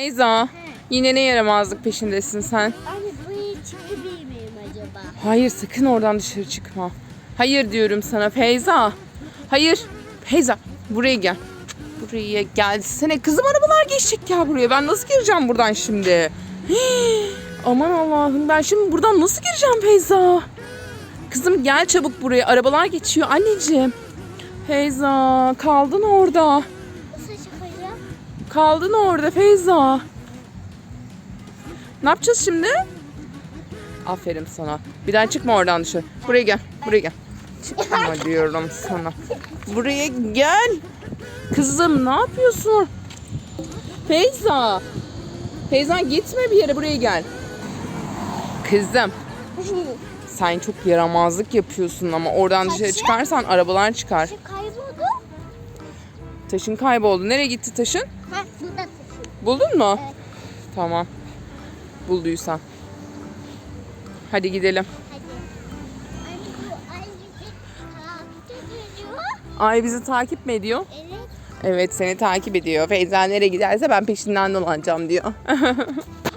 Feyza yine ne yaramazlık peşindesin sen? Anne buraya çıkabilir miyim acaba? Hayır sakın oradan dışarı çıkma. Hayır diyorum sana Feyza. Hayır. Feyza buraya gel. Buraya gelsene. Kızım arabalar geçecek ya buraya. Ben nasıl gireceğim buradan şimdi? Hii, Aman Allah'ım ben şimdi buradan nasıl gireceğim Feyza? Kızım gel çabuk buraya. Arabalar geçiyor anneciğim. Feyza kaldın orada. Kaldın orada Feyza. Ne yapacağız şimdi? Aferin sana. Bir daha çıkma oradan dışarı. Buraya gel. Buraya gel. Çıkma diyorum sana. Buraya gel. Kızım ne yapıyorsun? Feyza. Feyza gitme bir yere buraya gel. Kızım sen çok yaramazlık yapıyorsun ama oradan dışarı çıkarsan arabalar çıkar. Kayboldu. Taşın kayboldu. Nereye gitti taşın? Ha burada taşıyor. Buldun mu? Evet. Tamam. Bulduysan. Hadi gidelim. Ay bizi takip mi ediyor? Evet. Evet seni takip ediyor. Feyza nereye giderse ben peşinden dolanacağım diyor.